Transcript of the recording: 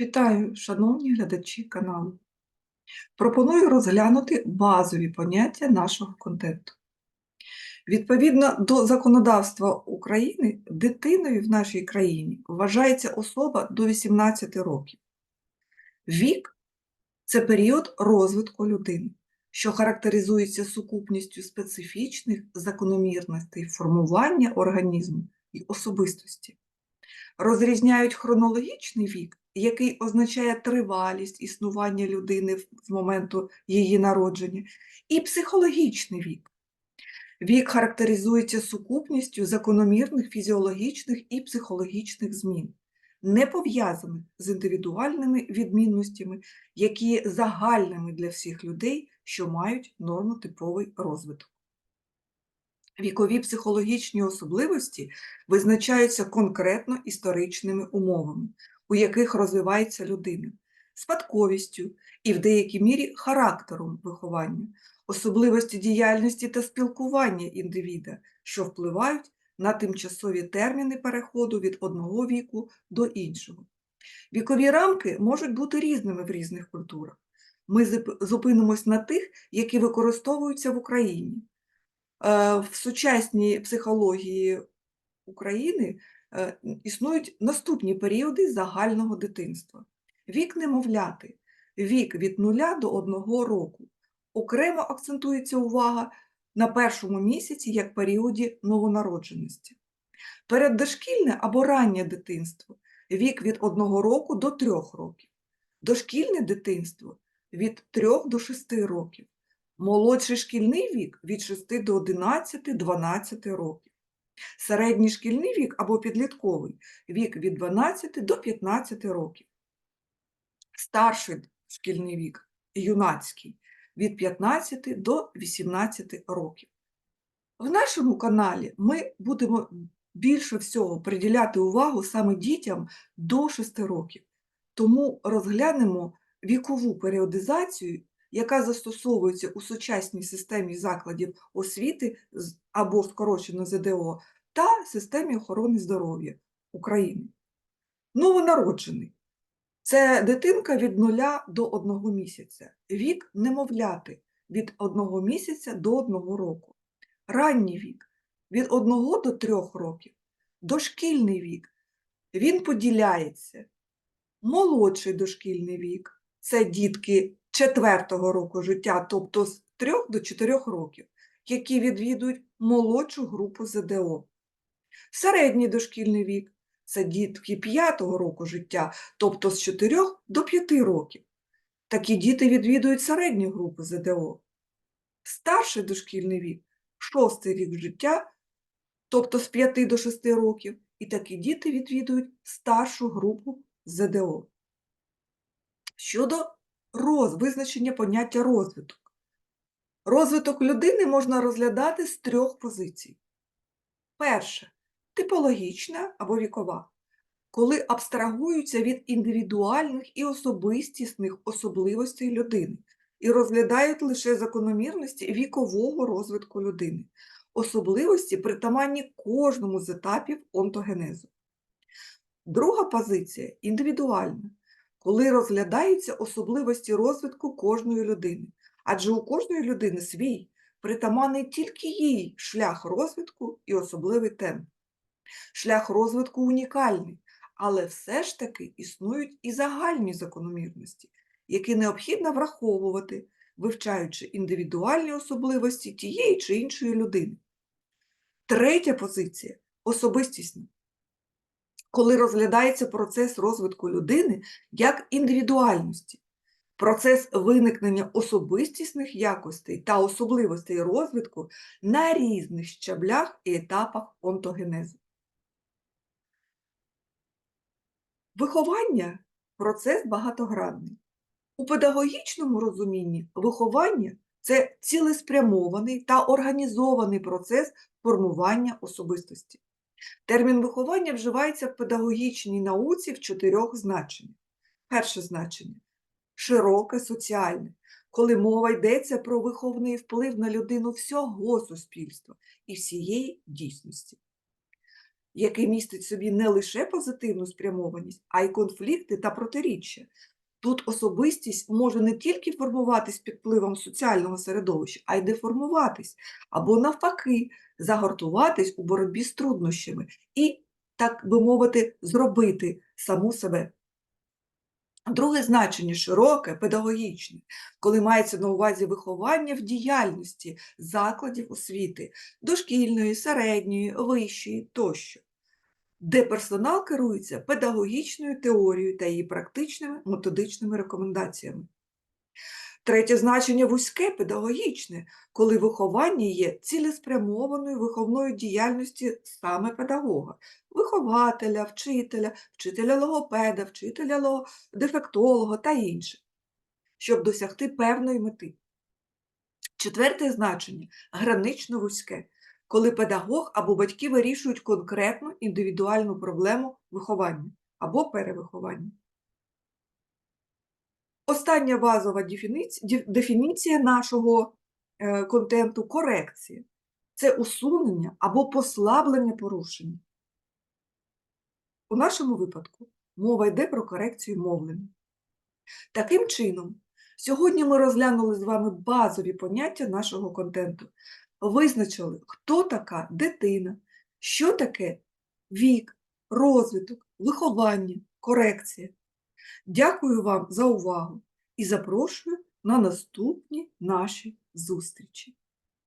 Вітаю, шановні глядачі каналу. Пропоную розглянути базові поняття нашого контенту. Відповідно до законодавства України, дитиною в нашій країні вважається особа до 18 років. Вік це період розвитку людини, що характеризується сукупністю специфічних закономірностей формування організму і особистості. Розрізняють хронологічний вік, який означає тривалість існування людини з моменту її народження, і психологічний вік. Вік характеризується сукупністю закономірних фізіологічних і психологічних змін, не пов'язаних з індивідуальними відмінностями, які загальними для всіх людей, що мають нормотиповий розвиток. Вікові психологічні особливості визначаються конкретно історичними умовами, у яких розвивається людина, спадковістю і в деякій мірі характером виховання, особливості діяльності та спілкування індивіда, що впливають на тимчасові терміни переходу від одного віку до іншого. Вікові рамки можуть бути різними в різних культурах. Ми зупинимось на тих, які використовуються в Україні. Е, В сучасній психології України е, існують наступні періоди загального дитинства. Вік немовляти, вік від 0 до 1 року. Окремо акцентується увага на першому місяці як періоді новонародженості. Переддошкільне або раннє дитинство вік від 1 року до 3 років. Дошкільне дитинство від 3 до 6 років. Молодший шкільний вік від 6 до 11-12 років. Середній шкільний вік або підлітковий вік від 12 до 15 років. Старший шкільний вік юнацький від 15 до 18 років. В нашому каналі ми будемо більше всього приділяти увагу саме дітям до 6 років. Тому розглянемо вікову періодизацію, яка застосовується у сучасній системі закладів освіти або скорочено ЗДО та системі охорони здоров'я України. Новонароджений це дитинка від 0 до 1 місяця, вік немовляти від 1 місяця до 1 року, ранній вік від 1 до 3 років, дошкільний вік. Він поділяється. Молодший дошкільний вік це дітки 4 року життя, тобто з 3 до 4 років, які відвідують молодшу групу ЗДО. Середній дошкільний вік це дітки 5 року життя, тобто з 4 до 5 років. Такі діти відвідують середню групу ЗДО. Старший дошкільний вік шостий рік життя, тобто з 5 до 6 років, і такі діти відвідують старшу групу ЗДО. Щодо роз, визначення поняття розвиток. Розвиток людини можна розглядати з трьох позицій. Перше типологічна або вікова, коли абстрагуються від індивідуальних і особистісних особливостей людини і розглядають лише закономірності вікового розвитку людини, особливості притаманні кожному з етапів онтогенезу. Друга позиція індивідуальна, коли розглядаються особливості розвитку кожної людини, адже у кожної людини свій, притаманний тільки їй шлях розвитку і особливий темп. Шлях розвитку унікальний, але все ж таки існують і загальні закономірності, які необхідно враховувати, вивчаючи індивідуальні особливості тієї чи іншої людини. Третя позиція особистісна, коли розглядається процес розвитку людини як індивідуальності, процес виникнення особистісних якостей та особливостей розвитку на різних щаблях і етапах онтогенезу. Виховання процес багатогранний. У педагогічному розумінні виховання це цілеспрямований та організований процес формування особистості. Термін виховання вживається в педагогічній науці в чотирьох значеннях. Перше значення широке соціальне, коли мова йдеться про виховний вплив на людину всього суспільства і всієї дійсності. який містить собі не лише позитивну спрямованість, а й конфлікти та протиріччя. Тут особистість може не тільки формуватись під впливом соціального середовища, а й деформуватись, або навпаки, загортуватись у боротьбі з труднощами і, так би мовити, зробити саму себе. Друге значення широке, педагогічне, коли мається на увазі виховання в діяльності закладів освіти, дошкільної, середньої, вищої тощо, де персонал керується педагогічною теорією та її практичними методичними рекомендаціями. Третє значення вузьке педагогічне, коли виховання є цілеспрямованою виховною діяльності саме педагога, вихователя, вчителя, вчителя логопеда, вчителя дефектолога та інше, щоб досягти певної мети. Четверте значення гранично вузьке, коли педагог або батьки вирішують конкретну індивідуальну проблему виховання або перевиховання. Остання базова дефініція, нашого е, контенту корекція. Це усунення або послаблення порушення. У нашому випадку мова йде про корекцію мовлення. Таким чином, сьогодні ми розглянули з вами базові поняття нашого контенту, визначили, хто така дитина, що таке вік, розвиток, виховання, корекція. Дякую вам за увагу і запрошую на наступні наші зустрічі.